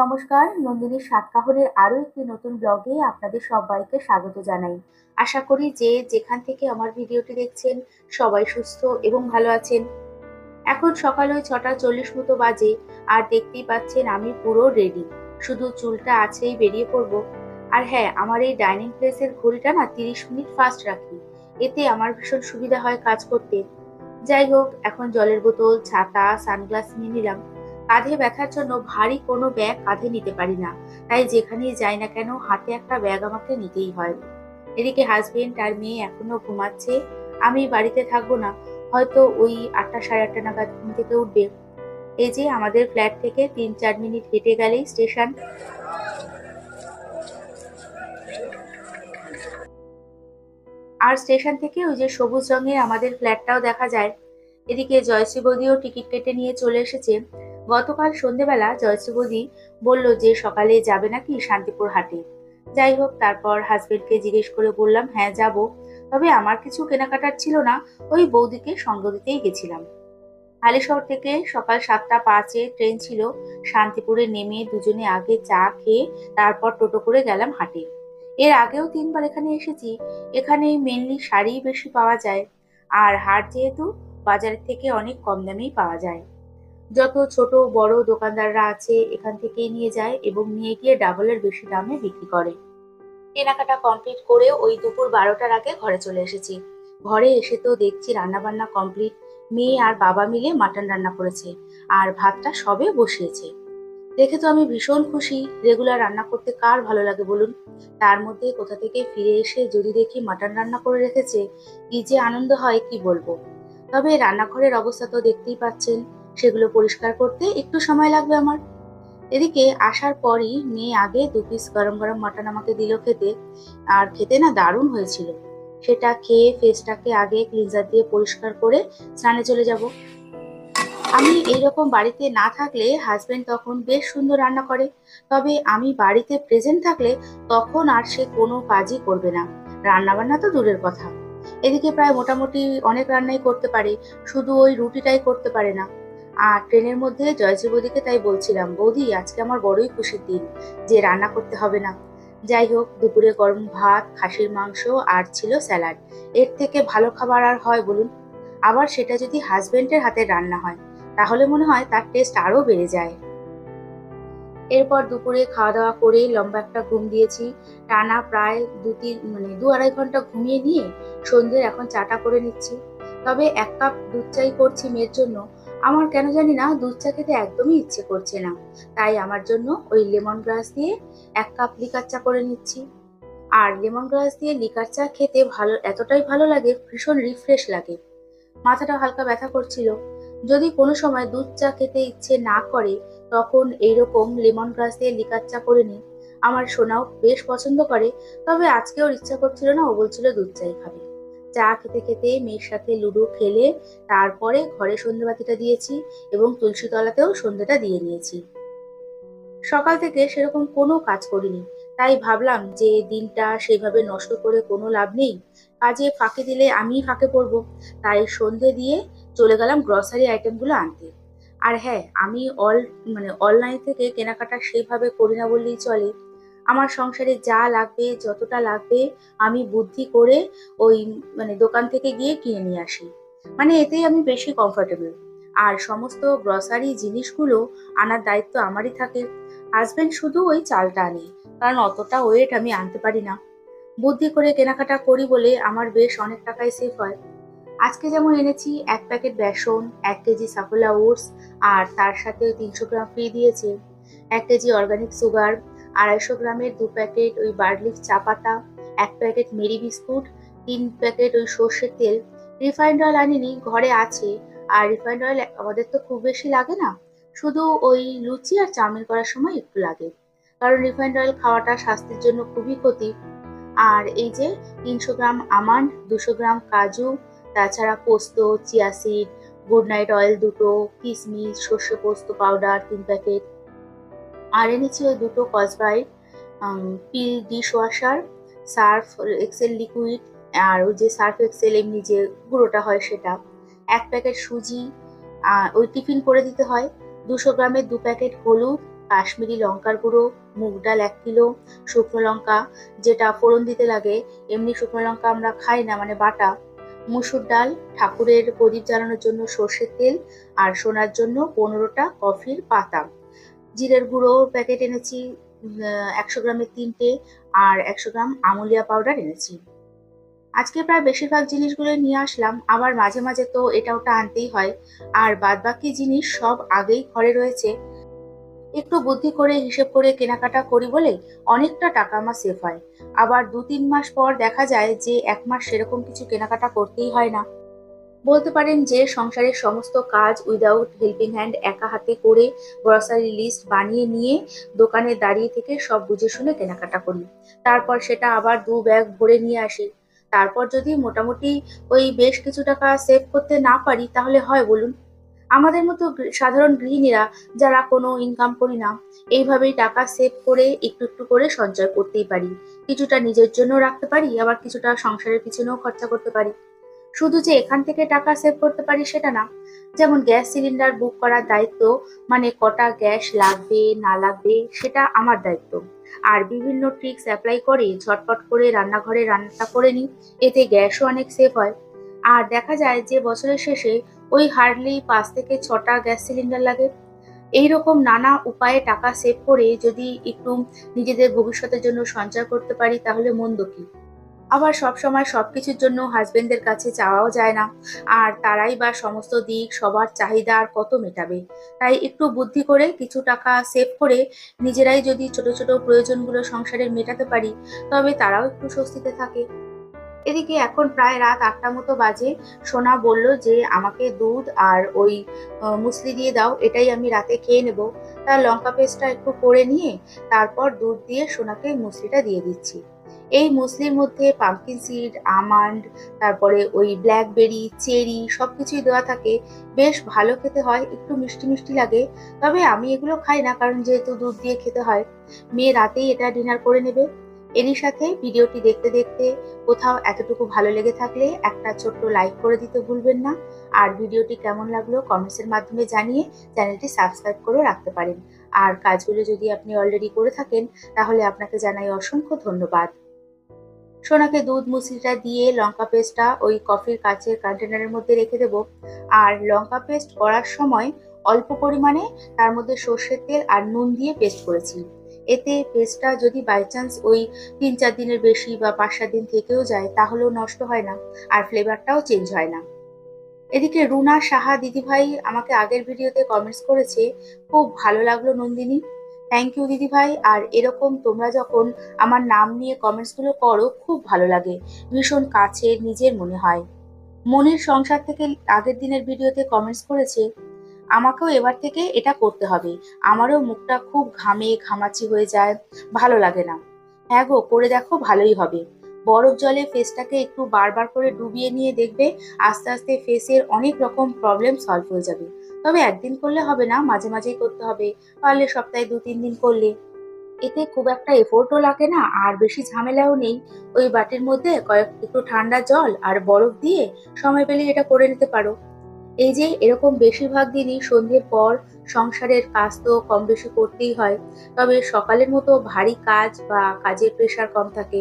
নমস্কার, নন্দিনীর সাতকাহনের আরও একটি নতুন ব্লগে আপনাদের সবাইকে স্বাগত জানাই। আশা করি যে যেখান থেকে আমার ভিডিওটি দেখছেন, সবাই সুস্থ এবং ভালো আছেন। এখন সকাল ওই ছটা চল্লিশ মতো বাজে, আর দেখতেই পাচ্ছেন আমি পুরো রেডি শুধু চুলটা আছেই বেরিয়ে পড়ব। আর হ্যাঁ আমার এই ডাইনিং প্লেসের ঘড়িটা না তিরিশ মিনিট ফাস্ট রাখি। এতে আমার ভীষণ সুবিধা হয় কাজ করতে। যাই হোক, এখন জলের বোতল, ছাতা সানগ্লাস নিয়ে নিলাম। কাঁধে ব্যথার জন্য ভারী কোনো ব্যাগ কাঁধে নিতে পারি না। তাই যেখানেই যাই না কেন, হাতে একটা ব্যাগ আমাকে নিতেই হয়। এদিকে হাজবেন্ড আর মেয়ে এখনও ঘুমাচ্ছে। আমি বাড়িতে থাকব না, হয়তো ওই আটটা সাড়ে আটটা নাগাদ ঘুম থেকে উঠবে। এই যে আমাদের ফ্ল্যাট থেকে তিন চার মিনিট হেঁটে গেলেই স্টেশন আর স্টেশন থেকে ওই যে সবুজ রঙের আমাদের ফ্ল্যাটটাও দেখা যায়। এদিকে জয়শ্রী বৌদিও টিকিট কেটে নিয়ে চলে এসেছে। গতকাল সন্ধেবেলা জয়শ্রী বৌদি বলল যে সকালে যাবে নাকি শান্তিপুর হাটে। যাই হোক, তারপর হাজবেন্ডকে জিজ্ঞেস করে বললাম হ্যাঁ যাব। তবে আমার কিছু কেনাকাটার ছিল না। ওই বৌদিকে সঙ্গ দিতেই গেছিলাম। হালিশহর থেকে সকাল সাতটা পাঁচে ট্রেন ছিল। শান্তিপুরে নেমে দুজনে আগে চা খেয়ে তারপর টোটো করে গেলাম হাটে। এর আগেও তিনবার এখানে এসেছি। এখানে মেনলি শাড়ি বেশি পাওয়া যায়। আর হাট যেহেতু, বাজারের থেকে অনেক কম দামেই পাওয়া যায়। যত ছোট বড় দোকানদাররা আছে এখান থেকেই নিয়ে যায় এবং নিয়ে গিয়ে ডাবলের বেশি দামে বিক্রি করে। কেনাকাটা কমপ্লিট করে ওই দুপুর বারোটার আগে ঘরে চলে এসেছি। ঘরে এসে তো দেখছি রান্নাবান্না কমপ্লিট। মেয়ে আর বাবা মিলে মাটন রান্না করেছে আর ভাতটা সবে বসিয়েছে। দেখে তো আমি ভীষণ খুশি, রেগুলার রান্না করতে কার ভালো লাগে বলুন? তার মধ্যে কোথা থেকে ফিরে এসে যদি দেখি মাটন রান্না করে রেখেছে, কি যে আনন্দ হয়, কি বলব? তবে রান্নাঘরের অবস্থা তো দেখতেই পাচ্ছেন। সেগুলো পরিষ্কার করতে একটু সময় লাগবে আমার। এদিকে আসার পরই মেয়ে আগে দু পিস গরম গরম মাটন আমাকে দিল খেতে। আর খেতে না দারুণ হয়েছিল। সেটা খেয়ে ফেসটাকে আগে ক্লিনজার দিয়ে পরিষ্কার করে স্নানে চলে যাব। আমি এইরকম বাড়িতে না থাকলে হাজবেন্ড তখন বেশ সুন্দর রান্না করে। তবে আমি বাড়িতে প্রেজেন্ট থাকলে তখন আর সে কোনো কাজই করবে না। রান্না বান্না তো দূরের কথা। এদিকে প্রায় মোটামুটি অনেক রান্নাই করতে পারে। শুধু ওই রুটিটাই করতে পারে না। আর ট্রেনের মধ্যে জয়শ্রী বৌদিকে তাই বলছিলাম, বৌদি, আজকে আমার বড়ই খুশির দিন যে রান্না করতে হবে না। যাই হোক, দুপুরে গরম ভাত, খাসির মাংস আর ছিল স্যালাড। এর থেকে ভালো খাবার আর হয় বলুন। আবার সেটা যদি হাজবেন্ডের হাতে রান্না হয়, তাহলে মনে হয় তার টেস্ট আরও বেড়ে যায়। এরপর দুপুরে খাওয়া দাওয়া করে লম্বা একটা ঘুম দিয়েছি। টানা প্রায় দু তিন মানে দু আড়াই ঘণ্টা ঘুমিয়ে নিয়ে সন্ধ্যের এখন চাটা করে নিচ্ছি। তবে এক কাপ দুধ চাই করছি মেয়ের জন্য। আমার কেন জানি না দুধ চা খেতে একদমই ইচ্ছে করছে না। তাই আমার জন্য ওই লেমন গ্রাস দিয়ে এক কাপ লিকার চা করে নিচ্ছি। আর লেমন গ্রাস দিয়ে লিকার চা খেতে ভালো, এতটাই ভালো লাগে, ভীষণ রিফ্রেশ লাগে। মাথাটা হালকা ব্যথা করছিল। যদি কোনো সময় দুধ চা খেতে ইচ্ছে না করে, তখন এইরকম লেমন গ্রাস দিয়ে লিকার চা করে নিই। আমার সোনাও বেশ পছন্দ করে, তবে আজকে ওর ইচ্ছা করছিল না, ও বলছিল দুধ চাই খাবে। চা খেতে খেতে মেয়ের সাথে লুডো খেলে তারপরে ঘরে সন্ধ্যেবাতিটা দিয়েছি এবং তুলসী তলাতেও সন্ধ্যেটা দিয়ে নিয়েছি। সকাল থেকে সেরকম কোনো কাজ করিনি। তাই ভাবলাম যে দিনটা সেইভাবে নষ্ট করে কোনো লাভ নেই। কাজে ফাঁকে দিলে আমিই ফাঁকে পড়ব। তাই সন্ধে দিয়ে চলে গেলাম গ্রসারি আইটেমগুলো আনতে। আর হ্যাঁ আমি অল মানে অনলাইন থেকে কেনাকাটা সেইভাবে করি না বললেই চলে। আমার সংসারে যা লাগবে, যতটা লাগবে, আমি বুদ্ধি করে ওই মানে দোকান থেকে গিয়ে কিনে নিয়ে আসি। মানে এতেই আমি বেশি কমফোর্টেবল আর সমস্ত গ্রসারি জিনিসগুলো আনার দায়িত্ব আমারই থাকে। হাজবেন্ড শুধু ওই চালটা আনে, কারণ অতটা ওয়েট আমি আনতে পারি না। বুদ্ধি করে কেনাকাটা করি বলে আমার বেশ অনেক টাকাই সেভ হয়। আজকে যেমন এনেছি, এক প্যাকেট বেসন, এক কেজি সাফোলা ওটস, আর তার সাথে তিনশো গ্রাম ফ্রি দিয়েছে। এক কেজি অর্গানিক সুগার আড়াইশো গ্রামের দু প্যাকেট ওই বার্লিফ চা পাতা, এক প্যাকেট মেরি বিস্কুট, তিন প্যাকেট ওই সর্ষের তেল। রিফাইন্ড অয়েল আনিনি, ঘরে আছে। আর রিফাইন্ড অয়েল আমাদের তো খুব বেশি লাগে না। শুধু ওই লুচি আর চাউমিন করার সময় একটু লাগে। কারণ রিফাইন্ড অয়েল খাওয়াটা স্বাস্থ্যের জন্য খুবই ক্ষতি। আর এই যে তিনশো গ্রাম আমান্ড, দুশো গ্রাম কাজু, তাছাড়া পোস্ত, chia seed, Good Knight oil দুটো কিশমিশ সর্ষে পোস্ত পাউডার, তিন প্যাকেট আর এনেছি দুটো কসবাইট Pril dish washer Surf Excel liquid আর ওই যে সার্ফ এক্সেল এমনি যে গুঁড়োটা হয় সেটা। এক প্যাকেট সুজি ওই টিফিন করে দিতে হয়। দুশো গ্রামের দু প্যাকেট হলুদ, কাশ্মীরি লঙ্কার গুঁড়ো, মুগ ডাল এক কিলো, শুকনো লঙ্কা, যেটা ফোড়ন দিতে লাগে। এমনি শুকনো লঙ্কা আমরা খাই না মানে বাটা। মুসুর ডাল, ঠাকুরের প্রদীপ জ্বালানোর জন্য সর্ষের তেল, আর সোনার জন্য পনেরোটা কফির পাতা। জিরের গুঁড়ো প্যাকেট এনেছি একশো গ্রামের তিনটে আর একশো গ্রাম আমুলিয়া পাউডার এনেছি। আজকে প্রায় বেশিরভাগ জিনিসগুলো নিয়ে আসলাম, আবার মাঝে মাঝে তো এটা ওটা আনতেই হয়। আর বাদবাকি জিনিস সব আগেই ঘরে রয়েছে। একটু বুদ্ধি করে হিসেব করে কেনাকাটা করি বলে অনেকটা টাকা আমার সেফ হয়। আবার দু তিন মাস পর দেখা যায় যে এক মাস সেরকম কিছু কেনাকাটা করতেই হয় না। বলতে পারেন যে সংসারের সমস্ত কাজ উইদাউট হেল্পিং হ্যান্ড একা হাতে করে গ্রসারি লিস্ট বানিয়ে নিয়ে দোকানে দাঁড়িয়ে থেকে সব বুঝে শুনে কেনাকাটা করি তারপর সেটা আবার দু ব্যাগ ভরে নিয়ে আসি। তারপর যদি মোটামুটি ওই বেশ কিছু টাকা সেভ করতে না পারি, তাহলে হয় বলুন? আমাদের মতো সাধারণ গৃহিণীরা যারা কোনো ইনকাম করি না, এইভাবেই টাকা সেভ করে একটু একটু করে সঞ্চয় করতেই পারি। কিছুটা নিজের জন্য রাখতে পারি, আবার কিছুটা সংসারের পিছনেও খরচা করতে পারি। শুধু যে এখান থেকে টাকা সেভ করতে পারি সেটা না, যেমন গ্যাস সিলিন্ডার বুক করার দায়িত্ব মানে কটা গ্যাস লাগবে, না লাগবে, সেটা আমার দায়িত্ব। আর বিভিন্ন ট্রিক্স অ্যাপ্লাই করে ঝটপট করে রান্নাঘরে রান্নাটা করে নিই, এতে গ্যাসও অনেক সেভ হয়। আর দেখা যায় যে বছরের শেষে ওই হার্ডলি পাঁচ থেকে ছটা গ্যাস সিলিন্ডার লাগে। এই রকম নানা উপায়ে টাকা সেভ করে যদি একটু নিজেদের ভবিষ্যতের জন্য সঞ্চয় করতে পারি, তাহলে মন্দ কি? আবার সব সময় সব কিছুর জন্য হাজবেন্ডের কাছে চাওয়াও যায় না। আর তারাই বা সমস্ত দিক সবার চাহিদা আর কত মেটাবে। তাই একটু বুদ্ধি করে কিছু টাকা সেভ করে নিজেরাই যদি ছোট ছোট প্রয়োজনগুলো সংসারের মেটাতে পারি, তবে তারাও একটু স্বস্তিতে থাকে। এদিকে এখন প্রায় রাত আটটা মতো বাজে। সোনা বলল যে, আমাকে দুধ আর ওই মুসলি দিয়ে দাও, এটাই আমি রাতে খেয়ে নেব। তার লঙ্কা পেস্টটা একটু করে নিয়ে তারপর দুধ দিয়ে সোনাকে মুসলিটা দিয়ে দিচ্ছি। এই মুসলির মধ্যে পাম্পকিন সিড আমান্ড তারপরে ওই ব্ল্যাকবেরি চেরি সব কিছুই দেওয়া থাকে। বেশ ভালো খেতে হয়, একটু মিষ্টি মিষ্টি লাগে। তবে আমি এগুলো খাই না, কারণ যেহেতু দুধ দিয়ে খেতে হয়, মেয়ে রাতেই এটা ডিনার করে নেবে। এরই সাথে ভিডিওটি দেখতে দেখতে কোথাও এতটুকু ভালো লেগে থাকলে একটা ছোট্ট লাইক করে দিতে ভুলবেন না। আর ভিডিওটি কেমন লাগল কমেন্টসের মাধ্যমে জানিয়ে চ্যানেলটি সাবস্ক্রাইব করে রাখতে পারেন। আর কাজগুলো যদি আপনি অলরেডি করে থাকেন, তাহলে আপনাকে জানাই অসংখ্য ধন্যবাদ। সোনাকে দুধ মুসলিটা দিয়ে লঙ্কা পেস্টটা ওই কফির কাচের কন্টেনারের মধ্যে রেখে দেব। আর লঙ্কা পেস্ট করার সময় অল্প পরিমাণে তার মধ্যে সর্ষের তেল আর নুন দিয়ে পেস্ট করেছি। এতে পেস্টটা যদি বাই চান্স ওই তিন চার দিনের বেশি বা পাঁচ সাত দিন থেকেও যায়, তাহলেও নষ্ট হয় না আর ফ্লেভারটাও চেঞ্জ হয় না। এদিকে রুনা সাহা দিদিভাই আমাকে আগের ভিডিওতে কমেন্টস করেছে, খুব ভালো লাগল নন্দিনী। থ্যাংক ইউ দিদিভাই। আর এরকম তোমরা যখন আমার নাম নিয়ে কমেন্টসগুলো করো, খুব ভালো লাগে। ভীষণ কাছের, নিজের মনে হয়। মনির সংসার থেকে আগের দিনের ভিডিওতে কমেন্টস করেছে আমাকেও এবার থেকে এটা করতে হবে। আমারও মুখটা খুব ঘামে, ঘামাচি হয়ে যায়, ভালো লাগে না। হ্যাঁ গো, করে দেখো ভালোই হবে। বরফ জলে ফেসটাকে একটু বারবার করে ডুবিয়ে নিয়ে দেখবে, আস্তে আস্তে ফেসের অনেক রকম প্রবলেম সলভ হয়ে যাবে। তবে একদিন করলে হবে না, মাঝে মাঝেই করতে হবে। পারলে সপ্তাহে দু তিন দিন করলে। এতে খুব একটা এফোর্টও লাগে না, আর বেশি ঝামেলাও নেই। ওই বাটির মধ্যে কয়েক একটু ঠান্ডা জল আর বরফ দিয়ে সময় পেলে এটা করে নিতে পারো। এই যে এরকম বেশিরভাগ দিনই সন্ধ্যের পর সংসারের কাজ তো কম বেশি করতেই হয়। তবে সকালের মতো ভারী কাজ বা কাজের প্রেশার কম থাকে।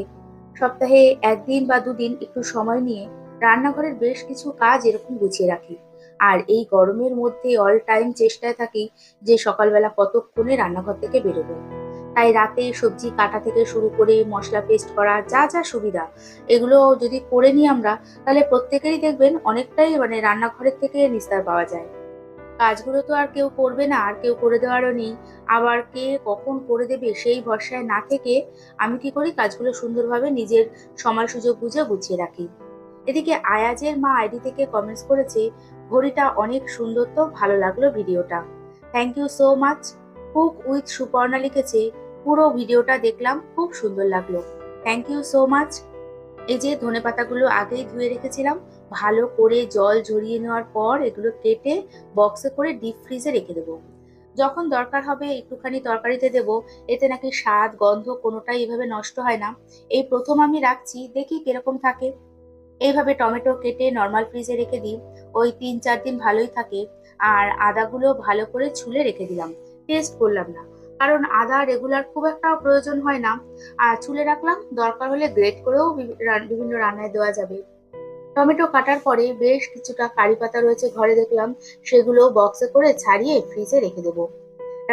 সপ্তাহে একদিন বা দুদিন একটু সময় নিয়ে রান্নাঘরের বেশ কিছু কাজ এরকম গুছিয়ে রাখি। আর এই গরমের মধ্যে অল টাইম চেষ্টায় থাকি যে সকালবেলা কতক্ষণে রান্নাঘর থেকে বেরোবো। তাই রাতে সবজি কাটা থেকে শুরু করে মশলা পেস্ট করা, যা যা সুবিধা, এগুলো যদি করে নিই আমরা, তাহলে প্রত্যেকেরই দেখবেন অনেকটাই মানে রান্নাঘরের থেকে নিস্তার পাওয়া যায়। কাজগুলো তো আর কেউ করবে না, আর কেউ করে দেওয়ারও নেই। আবার কে কখন করে দেবে সেই ভরসায় না থেকে আমি কি করি, কাজগুলো সুন্দরভাবে নিজের সময় সুযোগ বুঝে গুছিয়ে রাখি। এদিকে আয়াজের মা আইডি থেকে কমেন্টস করেছে, ঘড়িটা অনেক সুন্দর তো, ভালো লাগল ভিডিওটা। Thank you so much cook with Suparna লিখেছে পুরো ভিডিওটা দেখলাম, খুব সুন্দর লাগল। থ্যাংক ইউ সো মাচ এই যে ধনে পাতাগুলো আগেই ধুয়ে রেখেছিলাম, ভালো করে জল ঝরিয়ে নেওয়ার পর এগুলো কেটে বক্সে করে ডিপ ফ্রিজে রেখে দেবো। যখন দরকার হবে একটুখানি তরকারিতে দেব, এতে নাকি স্বাদ, গন্ধ কোনোটাই এভাবে নষ্ট হয় না। এই প্রথম আমি রাখছি, দেখি কীরকম থাকে। এইভাবে টমেটো কেটে নর্মাল ফ্রিজে রেখে দিই, ওই তিন চার দিন ভালোই থাকে। আর আদাগুলো ভালো করে ছুলে রেখে দিলাম টেস্ট করলাম না। কারণ আদা রেগুলার খুব একটা প্রয়োজন হয় না। আর চুলে রাখলাম, দরকার হলে গ্রেট করেও বিভিন্ন রান্নায় দেওয়া যাবে। টমেটো কাটার পরে বেশ কিছুটা কারি পাতা রয়েছে ঘরে দেখলাম, সেগুলো বক্সে করে ছাড়িয়ে ফ্রিজে রেখে দেবো।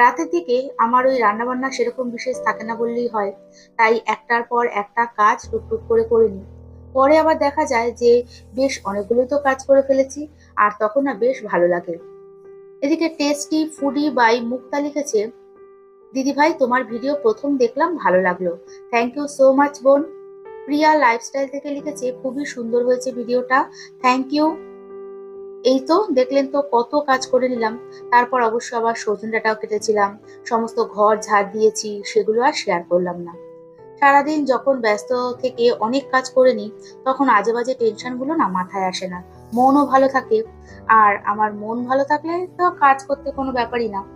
রাতের দিকে আমার ওই রান্নাবান্না সেরকম বিশেষ থাকে না বললেই হয়, তাই একটার পর একটা কাজ টুকটুক করে করে নিই। পরে আবার দেখা যায় যে বেশ অনেকগুলো তো কাজ করে ফেলেছি, আর তখন না বেশ ভালো লাগে। এদিকে টেস্টি ফুডি বাই মুক্তা লিখেছে দিদি ভাই, তোমার ভিডিও প্রথম দেখলাম, ভালো লাগল। থ্যাংক ইউ সো মাচ বোন। প্রিয়া লাইফস্টাইল থেকে লিখেছে, খুবই সুন্দর হয়েছে ভিডিওটা থ্যাংক ইউ এই তো, দেখলেন তো, কত কাজ করে নিলাম। তারপর অবশ্য আবার সজন ডাটাও কেটেছিলাম। সমস্ত ঘর ঝাড় দিয়েছি, সেগুলো আর শেয়ার করলাম না। সারাদিন যখন ব্যস্ত থেকে অনেক কাজ করে নিই, তখন আজে বাজে টেনশনগুলো না মাথায় আসে না। মনও ভালো থাকে। আর আমার মন ভালো থাকলে তো কাজ করতে কোনো ব্যাপারই না।